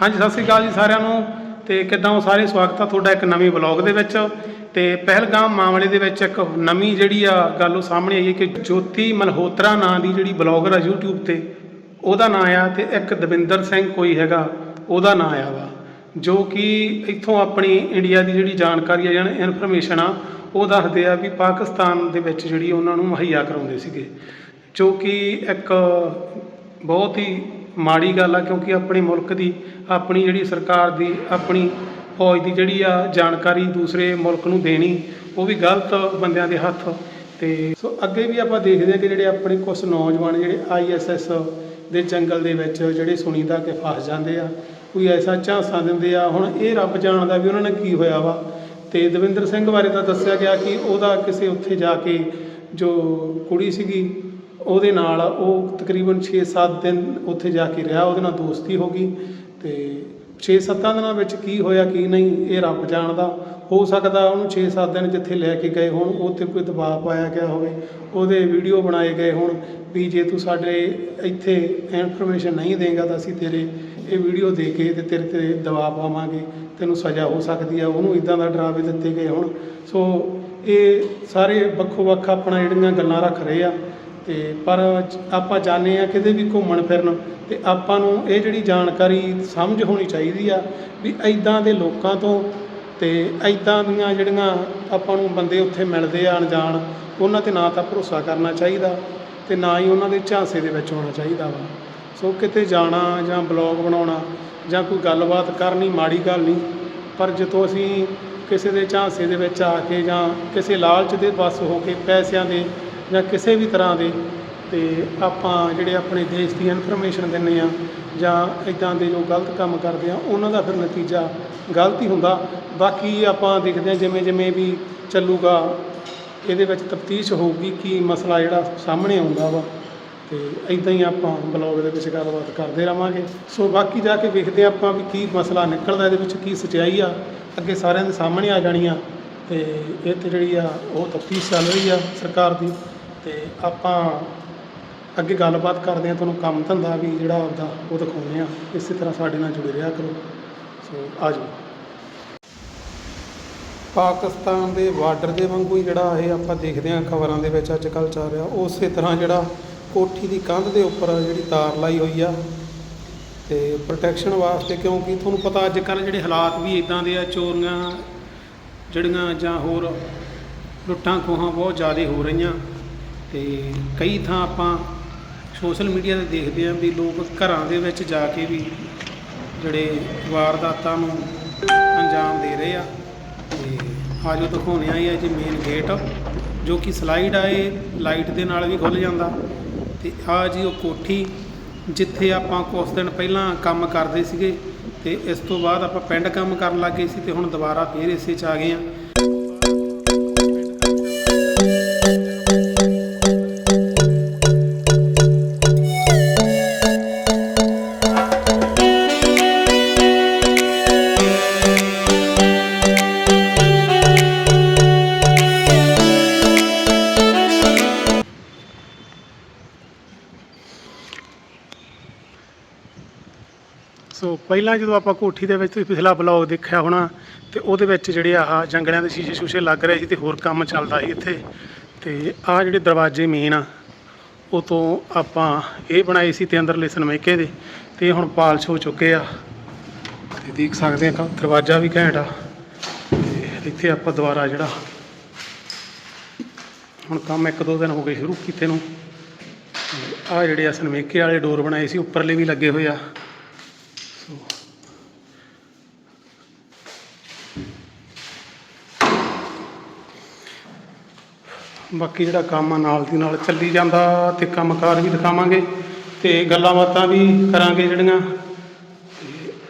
ਹਾਂਜੀ, ਸਤਿ ਸ੍ਰੀ ਅਕਾਲ ਜੀ ਸਾਰਿਆਂ ਨੂੰ। ਤੇ ਕਿੱਦਾਂ ਹੋ ਸਾਰੇ? ਸਵਾਗਤ ਆ ਤੁਹਾਡਾ ਇੱਕ ਨਵੇਂ ਵਲੌਗ ਦੇ ਵਿੱਚ। ਤੇ ਪਹਿਲਗਾਮ ਮਾਮਲੇ ਦੇ ਵਿੱਚ ਇੱਕ ਨਵੀਂ ਜਿਹੜੀ ਆ ਗੱਲ ਉਹ ਸਾਹਮਣੇ ਆਈ ਹੈ ਕਿ ਜੋਤੀ ਮਲਹੋਤਰਾ ਨਾਂ ਦੀ ਜਿਹੜੀ ਬਲੌਗਰ ਆ YouTube ਤੇ, ਉਹਦਾ ਨਾਂ ਆ ਤੇ ਇੱਕ ਦਵਿੰਦਰ ਸਿੰਘ ਕੋਈ ਹੈਗਾ, ਉਹਦਾ ਨਾਂ ਆ ਵਾ। ਜੋ ਕਿ ਇੱਥੋਂ ਆਪਣੀ ਇੰਡੀਆ ਦੀ ਜਿਹੜੀ ਜਾਣਕਾਰੀ ਆ ਜਾਂ ਇਨਫੋਰਮੇਸ਼ਨ ਆ, ਉਹ ਦੱਸਦੇ ਆ ਵੀ ਪਾਕਿਸਤਾਨ ਦੇ ਵਿੱਚ ਜਿਹੜੀ ਉਹਨਾਂ ਨੂੰ ਮੁਹੱਈਆ ਕਰਾਉਂਦੇ ਸੀਗੇ। ਜੋ ਕਿ ਇੱਕ ਬਹੁਤ ਹੀ ਮਾੜੀ ਗੱਲ ਆ, ਕਿਉਂਕਿ ਆਪਣੇ ਮੁਲਕ ਦੀ, ਆਪਣੀ ਜਿਹੜੀ ਸਰਕਾਰ ਦੀ, ਆਪਣੀ ਫੌਜ ਦੀ ਜਿਹੜੀ ਆ ਜਾਣਕਾਰੀ ਦੂਸਰੇ ਮੁਲਕ ਨੂੰ ਦੇਣੀ, ਉਹ ਵੀ ਗਲਤ ਬੰਦਿਆਂ ਦੇ ਹੱਥ। ਤੇ ਸੋ ਅੱਗੇ ਵੀ ਆਪਾਂ ਦੇਖਦੇ ਹਾਂ ਕਿ ਜਿਹੜੇ ਆਪਣੇ ਕੁਝ ਨੌਜਵਾਨ ਜਿਹੜੇ ਆਈਐਸਐਸ ਦੇ ਜੰਗਲ ਦੇ ਵਿੱਚ ਜਿਹੜੇ ਸੁਣੀਦਾ ਕਿ ਫਸ ਜਾਂਦੇ ਆ, ਕੋਈ ਐਸਾ ਝਾਂਸਾ ਦਿੰਦੇ ਆ, ਹੁਣ ਇਹ ਰੱਬ ਜਾਣਦਾ ਵੀ ਉਹਨਾਂ ਨੇ ਕੀ ਹੋਇਆ ਵਾ। ਤੇ ਦਵਿੰਦਰ ਸਿੰਘ ਬਾਰੇ ਤਾਂ ਦੱਸਿਆ ਗਿਆ ਕਿ ਉਹਦਾ ਕਿਸੇ ਉੱਥੇ ਜਾ ਕੇ ਜੋ ਕੁੜੀ ਸੀਗੀ ਉਹਦੇ ਨਾਲ ਉਹ ਤਕਰੀਬਨ 6-7 ਦਿਨ ਉੱਥੇ ਜਾ ਕੇ ਰਿਹਾ, ਉਹਦੇ ਨਾਲ ਦੋਸਤੀ ਹੋ ਗਈ ਤੇ 6-7 ਦਿਨਾਂ ਵਿੱਚ ਕੀ ਹੋਇਆ, ਕੀ ਨਹੀਂ, ਇਹ ਰੱਬ ਜਾਣਦਾ। ਹੋ ਸਕਦਾ ਉਹਨੂੰ 6-7 ਦਿਨ ਜਿੱਥੇ ਲੈ ਕੇ ਗਏ ਹੋਣ ਉਹ 'ਤੇ ਕੋਈ ਦਬਾਅ ਪਾਇਆ ਗਿਆ ਹੋਵੇ, ਉਹਦੇ ਵੀਡੀਓ ਬਣਾਏ ਗਏ ਹੋਣ ਵੀ ਜੇ ਤੂੰ ਸਾਡੇ ਇੱਥੇ ਇਨਫੋਰਮੇਸ਼ਨ ਨਹੀਂ ਦੇਗਾ ਤਾਂ ਅਸੀਂ ਤੇਰੇ ਇਹ ਵੀਡੀਓ ਦੇ ਕੇ ਤੇ ਤੇਰੇ ਤੇ ਦਬਾਅ ਪਾਵਾਂਗੇ, ਤੈਨੂੰ ਸਜ਼ਾ ਹੋ ਸਕਦੀ ਆ, ਉਹਨੂੰ ਇਦਾਂ ਦਾ ਡਰਾਵੇ ਦਿੱਤੇ ਗਏ ਹੋਣ। ਸੋ ਇਹ ਸਾਰੇ ਵੱਖੋ ਵੱਖ ਆਪਣਾ ਜਿਹੜੀਆਂ ਗੱਲਾਂ ਰੱਖ ਰਹੇ ਆ ਤੇ ਪਰ ਆਪਾਂ ਜਾਣਦੇ ਆ ਕਿਤੇ ਵੀ ਘੁੰਮਣ ਫਿਰਨ ਤੇ ਆਪਾਂ ਨੂੰ ਇਹ ਜਿਹੜੀ ਜਾਣਕਾਰੀ ਸਮਝ ਹੋਣੀ ਚਾਹੀਦੀ ਆ ਵੀ ਐਦਾਂ ਦੇ ਲੋਕਾਂ ਤੋਂ ਤੇ ਐਦਾਂ ਦੀਆਂ ਜਿਹੜੀਆਂ ਆਪਾਂ ਨੂੰ ਬੰਦੇ ਉੱਥੇ ਮਿਲਦੇ ਆ ਅਣਜਾਣ, ਉਹਨਾਂ ਤੇ ਨਾ ਤਾਂ ਭਰੋਸਾ ਕਰਨਾ ਚਾਹੀਦਾ ਤੇ ਨਾ ਹੀ ਉਹਨਾਂ ਦੇ ਝਾਂਸੇ ਦੇ ਵਿੱਚ ਹੋਣਾ ਚਾਹੀਦਾ ਵਾ। ਸੋ ਕਿਤੇ ਜਾਣਾ ਜਾਂ ਬਲੌਗ ਬਣਾਉਣਾ ਜਾਂ ਕੋਈ ਗੱਲਬਾਤ ਕਰਨੀ ਮਾੜੀ ਗੱਲ ਨਹੀਂ, ਪਰ ਜਦੋਂ ਅਸੀਂ ਕਿਸੇ ਦੇ ਝਾਂਸੇ ਦੇ ਵਿੱਚ ਆ ਕੇ ਜਾਂ ਕਿਸੇ ਲਾਲਚ ਦੇ ਬਸ ਹੋ ਕੇ ਪੈਸਿਆਂ ਦੇ ਜਾਂ ਕਿਸੇ ਵੀ ਤਰ੍ਹਾਂ ਦੇ ਅਤੇ ਆਪਾਂ ਜਿਹੜੇ ਆਪਣੇ ਦੇਸ਼ ਦੀ ਇਨਫੋਰਮੇਸ਼ਨ ਦਿੰਦੇ ਹਾਂ ਜਾਂ ਇੱਦਾਂ ਦੇ ਜੋ ਗਲਤ ਕੰਮ ਕਰਦੇ ਆ ਉਹਨਾਂ ਦਾ ਫਿਰ ਨਤੀਜਾ ਗਲਤ ਹੀ ਹੁੰਦਾ। ਬਾਕੀ ਆਪਾਂ ਦੇਖਦੇ ਹਾਂ ਜਿਵੇਂ ਜਿਵੇਂ ਵੀ ਚੱਲੂਗਾ, ਇਹਦੇ ਵਿੱਚ ਤਫਤੀਸ਼ ਹੋਊਗੀ ਕਿ ਮਸਲਾ ਜਿਹੜਾ ਸਾਹਮਣੇ ਆਉਂਦਾ ਵਾ ਤੇ ਇਦਾਂ ਹੀ ਆਪਾਂ ਬਲੌਗ ਦੇ ਵਿੱਚ ਗੱਲਬਾਤ ਕਰਦੇ ਰਵਾਂਗੇ। ਸੋ ਬਾਕੀ ਜਾ ਕੇ ਵੇਖਦੇ ਹਾਂ ਆਪਾਂ ਵੀ ਕੀ ਮਸਲਾ ਨਿਕਲਦਾ, ਇਹਦੇ ਵਿੱਚ ਕੀ ਸਚਾਈ ਆ, ਅੱਗੇ ਸਾਰਿਆਂ ਦੇ ਸਾਹਮਣੇ ਆ ਜਾਣੀ ਆ ਤੇ ਇਹ ਤੇ ਜਿਹੜੀ ਆ ਉਹ ਤਫਤੀਸ਼ ਚੱਲ ਰਹੀ ਆ ਸਰਕਾਰ ਦੀ। ਤੇ ਆਪਾਂ ਅੱਗੇ ਗੱਲਬਾਤ ਕਰਦੇ ਹਾਂ, ਤੁਹਾਨੂੰ ਕੰਮ ਧੰਦਾ ਵੀ ਜਿਹੜਾ ਆਪਦਾ ਉਹ ਦਿਖਾਉਂਦੇ ਹਾਂ। ਇਸੇ ਤਰ੍ਹਾਂ ਸਾਡੇ ਨਾਲ ਜੁੜੇ ਰਿਹਾ ਕਰੋ। ਸੋ, ਆ ਜਾਓ। ਪਾਕਿਸਤਾਨ ਦੇ ਬਾਰਡਰ ਦੇ ਵਾਂਗੂ ਹੀ ਜਿਹੜਾ ਇਹ ਆਪਾਂ ਦੇਖਦੇ ਹਾਂ ਖਬਰਾਂ ਦੇ ਵਿੱਚ ਅੱਜ ਕੱਲ੍ਹ ਚੱਲ ਰਿਹਾ। ਉਸੇ ਤਰ੍ਹਾਂ ਜਿਹੜਾ ਕੋਠੀ ਦੀ ਕੰਧ ਦੇ ਉੱਪਰ ਜਿਹੜੀ ਤਾਰ ਲਾਈ ਹੋਈ ਆ। ਤੇ ਪ੍ਰੋਟੈਕਸ਼ਨ ਵਾਸਤੇ ਕਿਉਂਕਿ ਤੁਹਾਨੂੰ ਪਤਾ ਅੱਜ ਕੱਲ੍ਹ ਜਿਹੜੇ ਹਾਲਾਤ ਵੀ ਇਦਾਂ ਦੇ ਆ, ਚੋਰੀਆਂ ਜਿਹੜੀਆਂ ਜਾਂ ਹੋਰ ਲੁੱਟਾਂ ਖੋਹਾਂ ਬਹੁਤ ਜ਼ਿਆਦਾ ਹੋ ਰਹੀਆਂ। ਤੇ ਕਈ ਥਾਂ ਆਪਾਂ ਸੋਸ਼ਲ ਮੀਡੀਆ ਤੇ ਦੇਖਦੇ ਹਾਂ ਵੀ ਲੋਕ ਘਰਾਂ ਦੇ ਵਿੱਚ ਜਾ ਕੇ ਵੀ ਜਿਹੜੇ ਵਾਰਦਾਤਾਂ ਨੂੰ ਅੰਜਾਮ ਦੇ ਰਹੇ ਆ। ਤੇ ਆਜੋ ਦਿਖਾਉਂਦੇ ਆ ਇਹ ਜੀ ਮੇਨ ਗੇਟ ਜੋ ਕਿ ਸਲਾਈਡ ਆ, ਇਹ ਲਾਈਟ ਦੇ ਨਾਲ ਵੀ ਖੁੱਲ ਜਾਂਦਾ। ਤੇ ਆ ਜੀ ਉਹ ਕੋਠੀ ਜਿੱਥੇ ਆਪਾਂ ਕੁਝ ਦਿਨ ਪਹਿਲਾਂ ਕੰਮ ਕਰਦੇ ਸੀਗੇ, ਤੇ ਇਸ ਤੋਂ ਬਾਅਦ ਆਪਾਂ ਪਿੰਡ ਕੰਮ ਕਰਨ ਲੱਗੇ ਸੀ ਤੇ ਹੁਣ ਦੁਬਾਰਾ ਫੇਰ ਇਸੇ 'ਚ ਆ ਗਏ ਆ। ਸੋ ਪਹਿਲਾਂ ਜਦੋਂ ਆਪਾਂ ਕੋਠੀ ਦੇ ਵਿੱਚ ਤੁਸੀਂ ਪਿਛਲਾ ਬਲੌਗ ਦੇਖਿਆ ਹੋਣਾ ਤੇ ਉਹਦੇ ਵਿੱਚ ਜਿਹੜੇ ਆਹ ਜੰਗਲਿਆਂ ਦੇ ਸ਼ੀਸ਼ੇ ਸ਼ੂਸ਼ੇ ਲੱਗ ਰਹੇ ਸੀ ਤੇ ਹੋਰ ਕੰਮ ਚੱਲਦਾ ਸੀ ਇੱਥੇ, ਤੇ ਆਹ ਜਿਹੜੇ ਦਰਵਾਜ਼ੇ ਮੇਨ ਆ, ਉਹ ਤੋਂ ਆਪਾਂ ਇਹ ਬਣਾਏ ਸੀ ਤੇ ਅੰਦਰਲੇ ਸਨਮੇਕੇ ਦੇ, ਤੇ ਇਹ ਹੁਣ ਪਾਲਸ਼ ਹੋ ਚੁੱਕੇ ਆ। ਤੇ ਦੇਖ ਸਕਦੇ ਆ ਦਰਵਾਜ਼ਾ ਵੀ ਘੈਂਟ ਆ, ਤੇ ਇੱਥੇ ਆਪਾਂ ਦੁਬਾਰਾ ਜਿਹੜਾ ਹੁਣ ਕੰਮ ਇੱਕ ਦੋ ਦਿਨ ਹੋ ਗਏ ਸ਼ੁਰੂ ਕੀਤੇ ਨੂੰ ਆ ਜਿਹੜੇ ਆ ਸਨਮੇਕੇ ਵਾਲੇ ਡੋਰ ਬਣਾਏ ਸੀ, ਉੱਪਰਲੇ ਵੀ ਲੱਗੇ ਹੋਏ ਆ। ਬਾਕੀ ਜਿਹੜਾ ਕੰਮ ਆ, ਨਾਲ ਦੀ ਨਾਲ ਚੱਲੀ ਜਾਂਦਾ ਤੇ ਕੰਮਕਾਰ ਵੀ ਦਿਖਾਵਾਂਗੇ ਤੇ ਗੱਲਾਂ ਬਾਤਾਂ ਵੀ ਕਰਾਂਗੇ ਜਿਹੜੀਆਂ।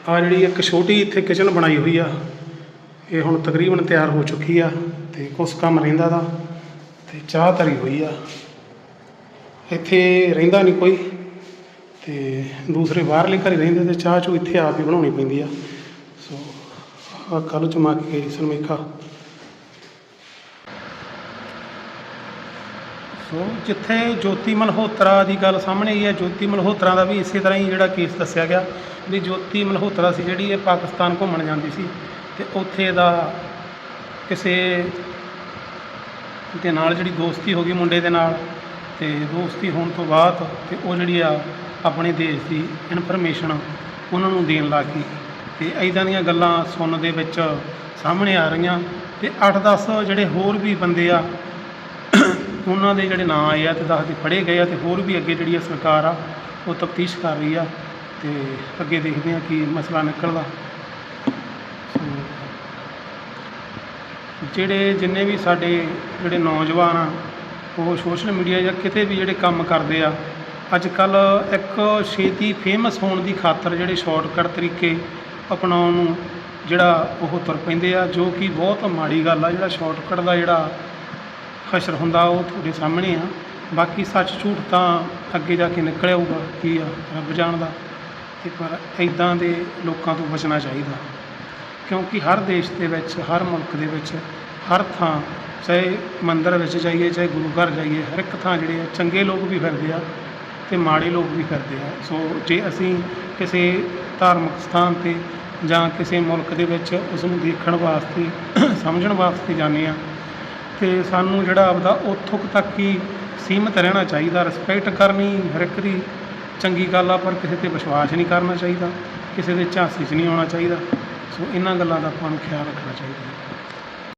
ਆ ਜਿਹੜੀ ਇੱਕ ਛੋਟੀ ਇੱਥੇ ਕਿਚਨ ਬਣਾਈ ਹੋਈ ਆ, ਇਹ ਹੁਣ ਤਕਰੀਬਨ ਤਿਆਰ ਹੋ ਚੁੱਕੀ ਆ ਤੇ ਕੁਝ ਕੰਮ ਰਹਿੰਦਾ ਦਾ ਤੇ ਚਾਹ ਧਰੀ ਹੋਈ ਆ। ਇੱਥੇ ਰਹਿੰਦਾ ਨਹੀਂ ਕੋਈ ਤੇ ਦੂਸਰੇ ਬਾਹਰਲੇ ਘਰੇ ਰਹਿੰਦੇ ਤੇ ਚਾਹ ਚੋ ਇੱਥੇ ਆਪ ਹੀ ਬਣਾਉਣੀ ਪੈਂਦੀ ਆ। ਸੋ ਆ ਕੱਲ ਚਮਾ ਕੇ ਗਈ ਸਰਮੇਖਾ ਸੋ ਜਿੱਥੇ ਜੋਤੀ ਮਲਹੋਤਰਾ ਦੀ ਗੱਲ ਸਾਹਮਣੇ ਆਈ ਹੈ, ਜੋਤੀ ਮਲਹੋਤਰਾ ਦਾ ਵੀ ਇਸੇ ਤਰ੍ਹਾਂ ਹੀ ਜਿਹੜਾ ਕੇਸ ਦੱਸਿਆ ਗਿਆ ਵੀ ਜੋਤੀ ਮਲਹੋਤਰਾ ਸੀ ਜਿਹੜੀ ਇਹ ਪਾਕਿਸਤਾਨ ਘੁੰਮਣ ਜਾਂਦੀ ਸੀ ਤੇ ਉੱਥੇ ਦਾ ਕਿਸੇ ਦੇ ਨਾਲ ਜਿਹੜੀ ਦੋਸਤੀ ਹੋ ਗਈ ਮੁੰਡੇ ਦੇ ਨਾਲ ਤੇ ਦੋਸਤੀ ਹੋਣ ਤੋਂ ਬਾਅਦ ਤੇ ਉਹ ਜਿਹੜੀ ਆ ਆਪਣੇ ਦੇਸ਼ ਦੀ ਇਨਫੋਰਮੇਸ਼ਨ ਉਹਨਾਂ ਨੂੰ ਦੇਣ ਲੱਗ ਗਈ ਤੇ ਐਦਾਂ ਦੀਆਂ ਗੱਲਾਂ ਸੁਣਨ ਦੇ ਵਿੱਚ ਸਾਹਮਣੇ ਆ ਰਹੀਆਂ ਤੇ 8-10 ਜਿਹੜੇ ਹੋਰ ਵੀ ਬੰਦੇ ਆ ਉਹਨਾਂ ਦੇ ਜਿਹੜੇ ਨਾਂ ਆਏ ਆ ਤੇ 10 ਦੇ ਫੜੇ ਗਏ ਆ ਤੇ ਹੋਰ ਵੀ ਅੱਗੇ ਜਿਹੜੀ ਆ ਸਰਕਾਰ ਆ, ਉਹ ਤਫਤੀਸ਼ ਕਰ ਰਹੀ ਆ ਤੇ ਅੱਗੇ ਦੇਖਦੇ ਆ ਕੀ ਮਸਲਾ ਨਿਕਲਦਾ। ਸੋ ਜਿਹੜੇ ਜਿੰਨੇ ਵੀ ਸਾਡੇ ਜਿਹੜੇ ਨੌਜਵਾਨ ਆ, ਉਹ ਸੋਸ਼ਲ ਮੀਡੀਆ ਜਾਂ ਕਿਤੇ ਵੀ ਜਿਹੜੇ ਕੰਮ ਕਰਦੇ ਆ ਅੱਜ ਕੱਲ ਇੱਕ ਛੇਤੀ ਫੇਮਸ ਹੋਣ ਦੀ ਖਾਤਰ ਜਿਹੜੇ ਸ਼ਾਰਟਕਟ ਤਰੀਕੇ ਅਪਣਾਉਣ ਨੂੰ ਜਿਹੜਾ ਉਹ ਤੁਰ ਪੈਂਦੇ ਆ, ਜੋ ਕਿ ਬਹੁਤ ਮਾੜੀ ਗੱਲ ਆ, ਜਿਹੜਾ ਸ਼ਾਰਟਕਟ ਦਾ ਜਿਹੜਾ ਹਸ਼ਰ ਹੁੰਦਾ, ਉਹ ਤੁਹਾਡੇ ਸਾਹਮਣੇ ਆ। ਬਾਕੀ ਸੱਚ ਝੂਠ ਤਾਂ ਅੱਗੇ ਜਾ ਕੇ ਨਿਕਲ ਆਊਗਾ ਕੀ ਆ, ਰੱਬ ਜਾਣਦਾ। ਤੇ ਪਰ ਇਦਾਂ ਦੇ ਲੋਕਾਂ ਤੋਂ ਬਚਣਾ ਚਾਹੀਦਾ। ਕਿਉਂਕਿ ਹਰ ਦੇਸ਼ ਦੇ ਵਿੱਚ, ਹਰ ਮੁਲਕ ਦੇ ਵਿੱਚ, ਹਰ ਥਾਂ, ਚਾਹੇ ਮੰਦਿਰ ਵਿੱਚ ਜਾਈਏ, ਚਾਹੇ ਗੁਰੂ ਘਰ ਜਾਈਏ, ਹਰ ਇੱਕ ਥਾਂ ਜਿਹੜੇ ਆ, ਚੰਗੇ ਲੋਕ ਵੀ ਫਿਰਦੇ ਆ ਤੇ ਮਾੜੇ ਲੋਕ ਵੀ ਫਿਰਦੇ ਆ। ਸੋ ਜੇ ਅਸੀਂ ਕਿਸੇ ਧਾਰਮਿਕ ਸਥਾਨ ਤੇ ਜਾਂ ਕਿਸੇ ਮੁਲਕ ਦੇ ਵਿੱਚ ਉਸ ਨੂੰ ਦੇਖਣ ਵਾਸਤੇ, ਸਮਝਣ ਵਾਸਤੇ ਜਾਂਦੇ ਆ ਅਤੇ ਸਾਨੂੰ ਜਿਹੜਾ ਆਪਦਾ ਉੱਥੋਂ ਕੁ ਤੱਕ ਹੀ ਸੀਮਿਤ ਰਹਿਣਾ ਚਾਹੀਦਾ ਰਿਸਪੈਕਟ ਕਰਨੀ ਹਰ ਇੱਕ ਦੀ। ਚੰਗੀ ਗੱਲ ਆ, ਪਰ ਕਿਸੇ ਤੇ ਵਿਸ਼ਵਾਸ ਨਹੀਂ ਕਰਨਾ ਚਾਹੀਦਾ, ਕਿਸੇ ਦੇ ਝਾਂਸੇ 'ਚ ਨਹੀਂ ਆਉਣਾ ਚਾਹੀਦਾ। ਸੋ ਇਹਨਾਂ ਗੱਲਾਂ ਦਾ ਆਪਾਂ ਨੂੰ ਖਿਆਲ ਰੱਖਣਾ ਚਾਹੀਦਾ।